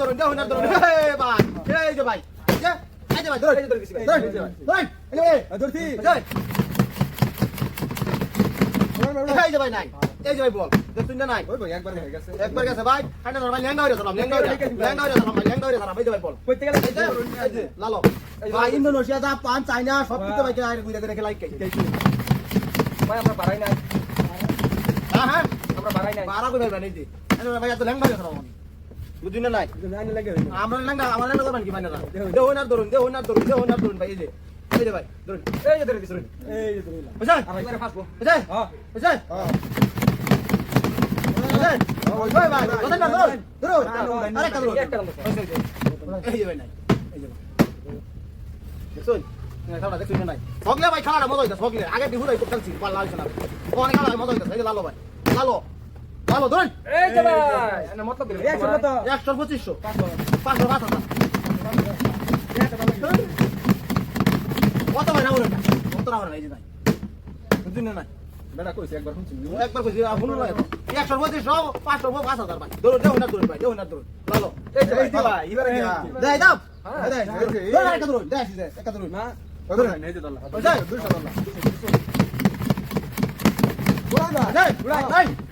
ধরুন এই ভাই এই যে ভাই এই যে এই যে ভাই ধরুন ধরুন ধরুন ধরুন এই ধরছি এই যে ভাই নাই এই যে ভাই বল দেখুন না নাই ওই ভাই একবার গেছে একবার গেছে ভাই হাঁটা ধর ভাই লেঙ্গা হইরা ধরলাম লেঙ্গা হইরা লেঙ্গা হইরা ধরলাম ভাই হইরা ধরলাম এই যে ভাই বল কইতে গেলে এই যে লালো ভাই ইন্দোনেশিয়া জাপান চায়না সব কিছু ভাই খেলা ঘুরে ঘুরে খেলা খাই ভাই আমরা বাড়াই নাই হ্যাঁ হ্যাঁ আমরা বাড়াই নাই বারা কই ভাই নাই যে ভাই এত লেঙ্গা হইরা ধরলাম বুঝুন না নাই? আমরা লেঙ্গা আমার লেঙ্গা করবেন কি মানে না। দেহ না ধরুন দেহ না ধরুন দেহ না ধরুন ভাই এই যে। এই যে ভাই ধরুন এই যে ধরে দিছুন এই যে ধরে বুঝছেন আর এবারে ফাসবো। বুঝছেন হ্যাঁ। বুঝছেন হ্যাঁ। বুঝছেন ওই ভাই ভাই ধরুন ধরুন ধরুন। আরেকটা ধরুন। একটা দাও এই যে ভাই নাই। এই যে দেখুন খেলা দেখুন নাই? সগলে ভাই খেলাটা মজা হইতাছে সগলে আগে বিহু রাই করতেছি লাল খেলা ওখানে খেলা মজা হইতাছে। এই যে লালো ভাই লালো। লালো ধরুন এই যে ভাই এনে মতলব দিলে। একশো কত? একশো পঁচিশশো। পাঁচশো। পাঁচ হাজার কত ভাই না বলুন কত না বলুন এই যে নাই বুঝুন না নাই? বেটা কইছে একবার শুনছি। একবার কইছি শুনুন না একশো পঁচিশশো পাঁচশো পাঁচ হাজার ভাই। ধরুন দেহ না ধরুন ভাই দেহ না ধরুন লালো এই যে ভাই এবারে দেয় দাও। দেয় হ্যাঁ, ধরুন একটা ধরুন দেয় একটা ধরুন না ওই এই যে দল্লা বুঝছেন? 200 দল্লা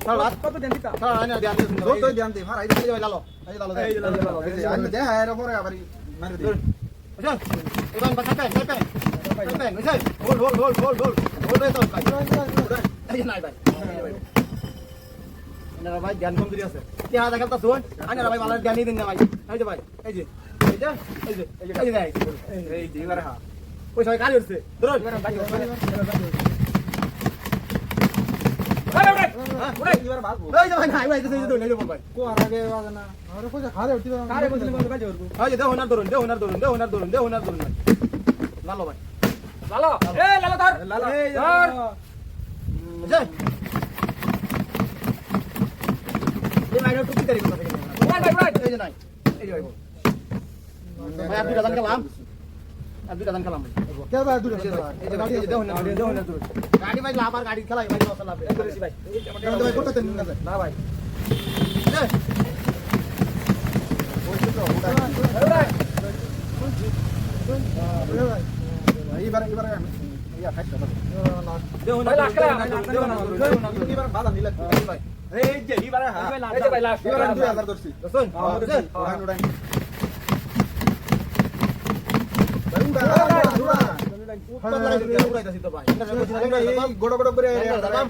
হ্যাঁ এই যে ভাই বল দেয় লাগবো এই যে বল বল দেখুন দেহ না ধরুন দেহ না ধরুন না ভাই দেহ না ধরুন দেহ না ভাই না ধরুন ভাই এই যে এই যে হ্যাঁ হ্যাঁ এই যে এই যে আচ্ছা আচ্ছা ভালো দেন আনা এই যে এই যে এই যে এই যে পেন পেন বুঝছেন হোল হোল হোল হোল হোল হোল রে তো ভাই এই যে ভাই আনা ভাই ধ্যান কম দিদি আছে কি হাত খেলতা শুন আনা ভাই ভালো ধ্যান দিন না ভাই এই যে এই যে এই যে এই যে এই যে এই যে এই যে হ্যাঁ ওই সবাই কালি উঠছে ধরুন এবারে বাকি এবারে আরে উড়াই উড়াই এবারে ভাগবো এই যে নাই ভাই এই যে এই যে বল ভাই কো আর আগে বাজে না আরে কো খারে উঠি খারে বসলে বসে বাজে উঠবো এই যে দেহ না ধরুন দেহ না ধরুন দেহ না ধরুন দেহ না ধরুন লালো ভাই লালো এ লালো ধর লালো ধর বুঝছেন এই টুকি তারি কথা থেকে উড়াই ভাই উড়াই এই যে এই যে ভাই বল ভাই আর দুটা দান খেলাম আর দুটা দান খেলাম কে ভাই দুটো এই যে এই যে এই যে না ধরুন দেহ না ধরুন গাড়ি ভাই আর গাড়ি খেলাই ভাই দশ লাভ এই করেছি ভাই এই ভাই করতে তেন না। না ভাই এই উড়াই এইবার এবার ইয়া খাইতে হবে। দেহ না ভাই, লাখ খেলা, ধরুন, লাখ না খেলা, ধরুন, লাখ দেহ না ধরুন। বাধা নিলে ভাই এই যে এবারে হ্যাঁ। এই যে ভাই লাস্ট 2000 ধরছি। দর্শন বুঝছেন উড়ান উড়ান উত্তর লাগাই উড়াইতাছি তো ভাই। গোড় গোড় করে দাম